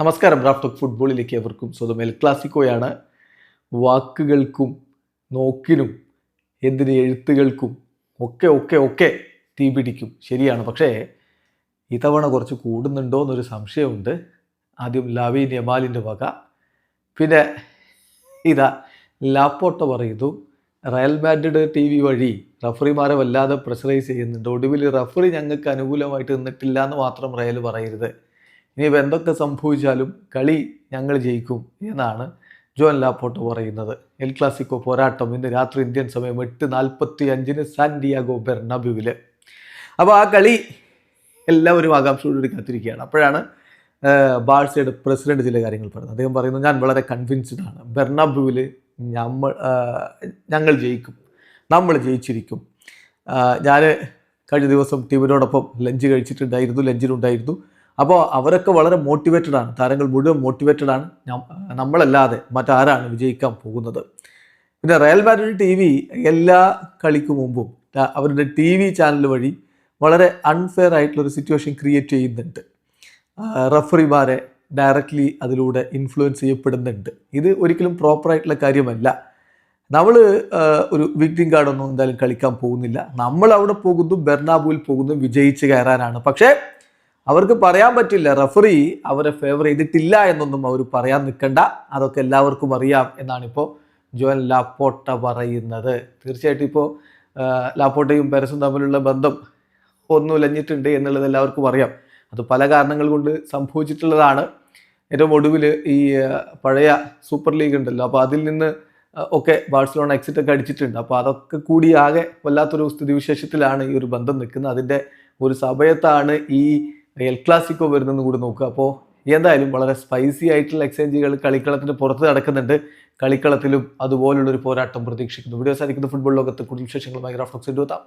നമസ്കാരം. റാഫ്റ്റ് ഫുട്ബോളിലേക്ക് എവർക്കും സ്വന്തം എൽ ക്ലാസിക്കോയാണ്. വാക്കുകൾക്കും നോക്കിനും എന്തിന് എഴുത്തുകൾക്കും ഒക്കെ ഒക്കെ ഒക്കെ തീ പിടിക്കും. ശരിയാണ്. പക്ഷേ ഇത്തവണ കുറച്ച് കൂടുന്നുണ്ടോ എന്നൊരു സംശയമുണ്ട്. ആദ്യം ലാവീൻ യമാലിന്റെ വക. പിന്നെ ഇതാ ലാപ്പോട്ട പറയുന്നു റയൽ മാഡ്രിഡ് ടി വി വഴി റഫറിമാരെ വല്ലാതെ പ്രഷറൈസ് ചെയ്യുന്നുണ്ട്. ഒടുവിൽ റഫറി ഞങ്ങൾക്ക് അനുകൂലമായിട്ട് നിന്നിട്ടില്ല എന്ന് മാത്രം റയൽ പറയരുത്. ഇനിയിപ്പോൾ എന്തൊക്കെ സംഭവിച്ചാലും കളി ഞങ്ങൾ ജയിക്കും എന്നാണ് ജോൻ ലാപ്പോട്ട് പറയുന്നത്. എൽ ക്ലാസിക്കോ പോരാട്ടം ഇന്ന് രാത്രി ഇന്ത്യൻ സമയം എട്ട് നാൽപ്പത്തി അഞ്ചിന് സാൻഡിയാഗോ ബെർണബുവിൽ അപ്പോൾ ആ കളി എല്ലാവരും ആകാംക്ഷയോടുകൂടി കാത്തിരിക്കുകയാണ്. അപ്പോഴാണ് ബാഴ്സയുടെ പ്രസിഡന്റ് ചില കാര്യങ്ങൾ പറയുന്നത്. അദ്ദേഹം പറയുന്നത് ഞാൻ വളരെ കൺവിൻസ്ഡ് ആണ്. ബെർണബുവിൽ നമ്മൾ ഞങ്ങൾ ജയിക്കും. നമ്മൾ ജയിച്ചിരിക്കും. ഞാൻ കഴിഞ്ഞ ദിവസം ടീമിനോടൊപ്പം ലഞ്ച് കഴിച്ചിട്ടുണ്ടായിരുന്നു ലഞ്ചിനുണ്ടായിരുന്നു. അപ്പോൾ അവരൊക്കെ വളരെ മോട്ടിവേറ്റഡ് ആണ്. താരങ്ങൾ മുഴുവൻ മോട്ടിവേറ്റഡ് ആണ്. നമ്മളല്ലാതെ മറ്റാരാണ് വിജയിക്കാൻ പോകുന്നത്. പിന്നെ റയൽ മാഡ്രിഡ് ടി വി എല്ലാ കളിക്ക് മുമ്പും അവരുടെ ടി വി ചാനൽ വഴി വളരെ അൺഫെയർ ആയിട്ടുള്ളൊരു സിറ്റുവേഷൻ ക്രിയേറ്റ് ചെയ്യുന്നുണ്ട്. റഫറിമാരെ ഡയറക്റ്റ്ലി അതിലൂടെ ഇൻഫ്ലുവൻസ് ചെയ്യപ്പെടുന്നുണ്ട്. ഇത് ഒരിക്കലും പ്രോപ്പറായിട്ടുള്ള കാര്യമല്ല. നമ്മൾ ഒരു വിക്ടിം കാർഡൊന്നും എന്തായാലും കളിക്കാൻ പോകുന്നില്ല. നമ്മൾ അവിടെ പോകുന്നു ബെർണാബുവിൽ പോകുന്നു വിജയിച്ച് കയറാനാണ്. പക്ഷേ അവർക്ക് പറയാൻ പറ്റില്ല. റഫറി അവരെ ഫേവർ ചെയ്തിട്ടില്ല എന്നൊന്നും അവർ പറയാൻ നിൽക്കണ്ട. അതൊക്കെ എല്ലാവർക്കും അറിയാം എന്നാണ് ഇപ്പോൾ ജോൻ ലാപ്പോട്ട പറയുന്നത്. തീർച്ചയായിട്ടും ഇപ്പോൾ ലാപ്പോട്ടയും പെരസും തമ്മിലുള്ള ബന്ധം ഒന്നും ഉലഞ്ഞിട്ടുണ്ട് എന്നുള്ളത് എല്ലാവർക്കും അറിയാം. അത് പല കാരണങ്ങൾ കൊണ്ട് സംഭവിച്ചിട്ടുള്ളതാണ്. ഏറ്റവും ഒടുവിൽ ഈ പഴയ സൂപ്പർ ലീഗ് ഉണ്ടല്ലോ. അപ്പോൾ അതിൽ നിന്ന് ഒക്കെ ബാഴ്സലോണ എക്സിറ്റ് ഒക്കെ അടിച്ചിട്ടുണ്ട്. അപ്പോൾ അതൊക്കെ കൂടി ആകെ വല്ലാത്തൊരു സ്ഥിതിവിശേഷത്തിലാണ് ഈ ഒരു ബന്ധം നിൽക്കുന്നത്. അതിന്റെ ഒരു സമയത്താണ് ഈ എൽ ക്ലാസിക്കോ വരുന്നതെന്ന് കൂടി നോക്കുക. അപ്പോൾ എന്തായാലും വളരെ സ്പൈസി ആയിട്ടുള്ള എക്സ്ചേഞ്ചുകൾ കളിക്കളത്തിന് പുറത്ത് നടക്കുന്നുണ്ട്. കളിക്കളത്തിലും അതുപോലുള്ളൊരു പോരാട്ടം പ്രതീക്ഷിക്കുന്നു. വീഡിയോ സാധിക്കുന്ന ഫുട്ബോൾ ലോകത്ത് കൂടുതൽ വിശേഷങ്ങളുമായി ഗ്രാഫ്റ്റോക്സ് എത്താം.